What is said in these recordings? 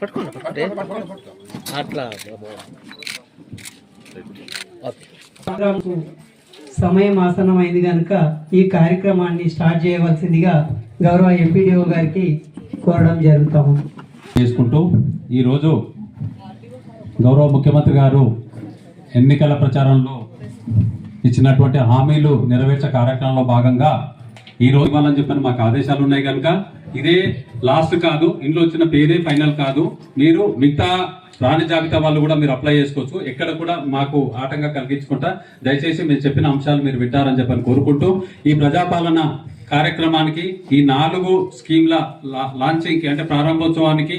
పట్టుకోండి. పట్టుకుంటే అట్లా. ఓకే. ప్రోగ్రాంకు సమయం ఆసన్నమైంది కనుక ఈ కార్యక్రమాన్ని స్టార్ట్ చేయవలసిందిగా గౌరవ ఎంపీడీఓ గారికి కోరడం జరుగుతాము. చేసుకుంటూ ఈరోజు గౌరవ ముఖ్యమంత్రి గారు ఎన్నికల ప్రచారంలో ఇచ్చినటువంటి హామీలు నెరవేర్చే కార్యక్రమంలో భాగంగా ఈ రోజు ఇవ్వాలని చెప్పిన మాకు ఆదేశాలు ఉన్నాయి కనుక. ఇదే లాస్ట్ కాదు ఇంట్లో వచ్చిన పేరే ఫైనల్ కాదు. మీరు మిగతా రాని జాబితా వాళ్ళు కూడా మీరు అప్లై చేసుకోవచ్చు. ఎక్కడ కూడా మాకు ఆటంకం కలిగించుకుంటా దయచేసి మీరు చెప్పిన అంశాలు మీరు వింటారని చెప్పని కోరుకుంటూ ఈ ప్రజాపాలన కార్యక్రమానికి ఈ నాలుగు స్కీమ్ల లాంచింగ్కి లాంచింగ్కి అంటే ప్రారంభోత్సవానికి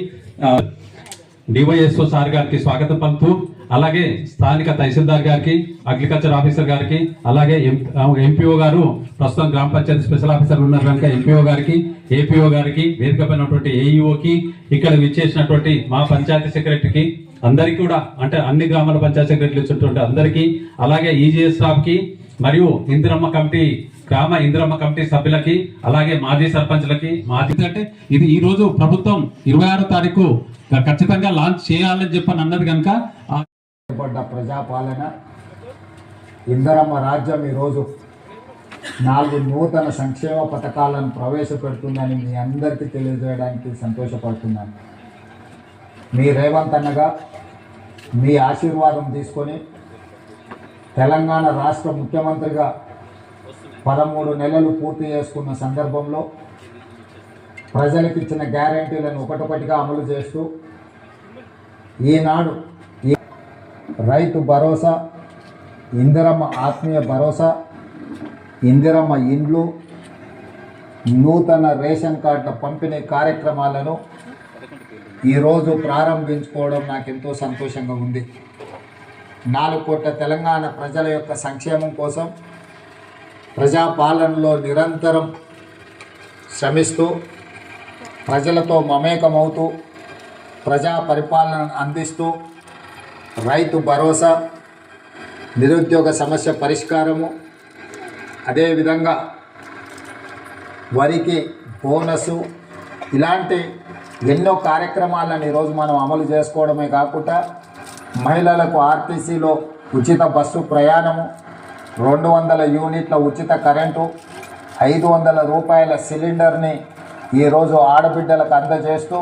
డివైఎస్ఓ సార్ గారికి స్వాగతం పలుతూ అలాగే స్థానిక తహసీల్దార్ గారికి అగ్రికల్చర్ ఆఫీసర్ గారికి అలాగే ఎంపీఓ గారు ప్రస్తుతం గ్రామ పంచాయతీ స్పెషల్ ఆఫీసర్ ఉన్నారు కనుక ఎంపీఓ గారికి ఏపీఓ గారికి వేదిక ఏఈఓకి ఇక్కడ విచ్చేసినటువంటి మా పంచాయతీ సెక్రటరీకి అందరికీ కూడా అంటే అన్ని గ్రామాల పంచాయతీ సెక్రటరీలు ఇచ్చినటువంటి అందరికీ అలాగే ఈజీఎస్ స్టాఫ్కి మరియు ఇందిరమ్మ కమిటీ గ్రామ ఇందిరమ్మ కమిటీ సభ్యులకి అలాగే మాజీ సర్పంచ్లకి మాజీ అంటే ఇది ఈ రోజు ప్రభుత్వం ఇరవై ఆరో తారీఖు ఖచ్చితంగా లాంచ్ చేయాలని చెప్పని అన్నది కనుక ఆ పడ్డ ప్రజాపాలన ఇందరమ్మ రాజ్యం ఈరోజు నాలుగు నూతన సంక్షేమ పథకాలను ప్రవేశపెడుతుందని మీ అందరికీ తెలియజేయడానికి సంతోషపడుతున్నాను. మీ రేవంత్ అన్నగా మీ ఆశీర్వాదం తీసుకొని తెలంగాణ రాష్ట్ర ముఖ్యమంత్రిగా పదమూడు నెలలు పూర్తి చేసుకున్న సందర్భంలో ప్రజలకు ఇచ్చిన గ్యారంటీలను ఒకటొకటిగా అమలు చేస్తూ ఈనాడు రైతు భరోసా ఇందిరమ్మ ఆత్మీయ భరోసా ఇందిరమ్మ ఇండ్లు నూతన రేషన్ కార్డుల పంపిణీ కార్యక్రమాలను ఈరోజు ప్రారంభించుకోవడం నాకు ఎంతో సంతోషంగా ఉంది. నాలుగు కోట్ల తెలంగాణ ప్రజల యొక్క సంక్షేమం కోసం ప్రజాపాలనలో నిరంతరం శ్రమిస్తూ ప్రజలతో మమేకమవుతూ ప్రజా పరిపాలనను అందిస్తూ రైతు భరోసా నిరుద్యోగ సమస్య పరిష్కారము అదేవిధంగా వరికి బోనసు ఇలాంటి ఎన్నో కార్యక్రమాలను ఈరోజు మనం అమలు చేసుకోవడమే కాకుండా మహిళలకు ఆర్టీసీలో ఉచిత బస్సు ప్రయాణము రెండు వందల యూనిట్ల ఉచిత కరెంటు ఐదు వందల రూపాయల సిలిండర్ని ఈరోజు ఆడబిడ్డలకు అందజేస్తూ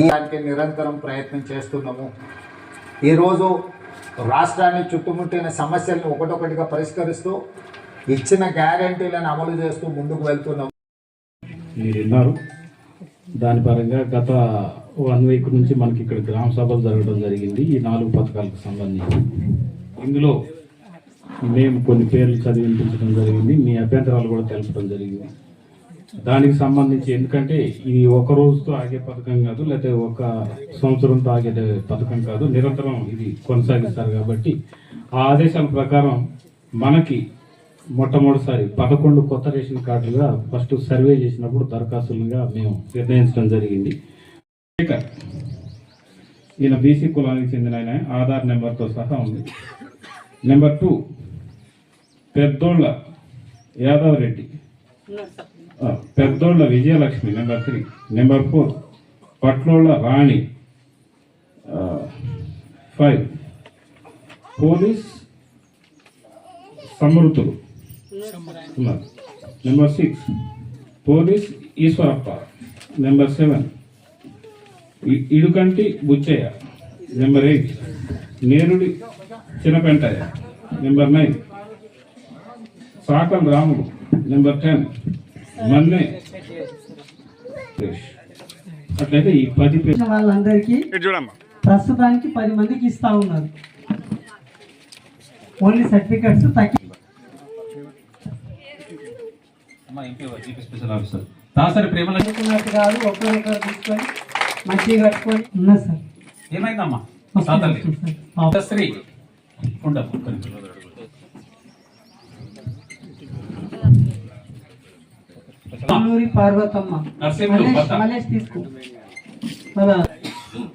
ఈ దానికి నిరంతరం ప్రయత్నం చేస్తున్నాము. ఈరోజు రాష్ట్రాన్ని చుట్టుముట్టిన సమస్యలను ఒకటొకటిగా పరిష్కరిస్తూ ఇచ్చిన గ్యారంటీలను అమలు చేస్తూ ముందుకు వెళ్తున్నాం. మీరు విన్నారు. దాని పరంగా గత వన్ వీక్ నుంచి మనకి ఇక్కడ గ్రామ సభలు జరగడం జరిగింది. ఈ నాలుగు పథకాలకు సంబంధించి. ఇందులో మేము కొన్ని పేర్లు చదివించడం జరిగింది. మీ అభ్యంతరాలు కూడా తెలపడం జరిగింది. దానికి సంబంధించి ఎందుకంటే ఇది ఒక రోజుతో ఆగే పథకం కాదు లేకపోతే ఒక సంవత్సరంతో ఆగే పథకం కాదు నిరంతరం ఇది కొనసాగిస్తారు కాబట్టి ఆ ఆదేశాల ప్రకారం మనకి మొట్టమొదటిసారి పదకొండు కొత్త రేషన్ కార్డులుగా ఫస్ట్ సర్వే చేసినప్పుడు దరఖాస్తులుగా మేము నిర్ణయించడం జరిగింది. ఈయన బీసీ కులానికి చెందిన ఆయన ఆధార్ నెంబర్తో సహా ఉంది. Number two Peddolla Yadav Reddy. Peddolla Vijayalakshmi number three number four Patlolla Rani. Five police సమృద్ధులు ఉన్నారు. Number six police Eshwarappa. Number seven Idukanti Buchaiah. Number eight Nerudi Chinnapentaiah. Number nine Sakam Ramudu. Number ten Manne Suresh. అట్లయితే ఈ పది వాళ్ళందరికీ ప్రస్తుతానికి పది మందికి ఇస్తా ఉన్నారు. ఓన్లీ సర్టిఫికెట్స్ తగ్గి స్పెషల్ ఆఫీసర్ దాసరి ప్రేమల అనుకున్నట్టు కాదు తీసుకొని మంచిగా కట్టుకొని ఉన్నా సార్. ఏమైందమ్మా? అల్లూరి పార్వతమ్మ. మలేష్ తీసుకో.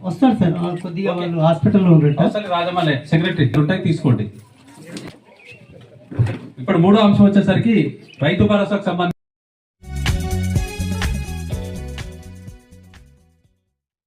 వస్తాడు సార్ కొద్దిగా వాళ్ళు హాస్పిటల్లో అవసరం రాజమల్లె సెక్రటరీ ఉంటాయి తీసుకోండి. ఇప్పుడు మూడో అంశం వచ్చేసరికి రైతు భరోసాకు సంబంధించి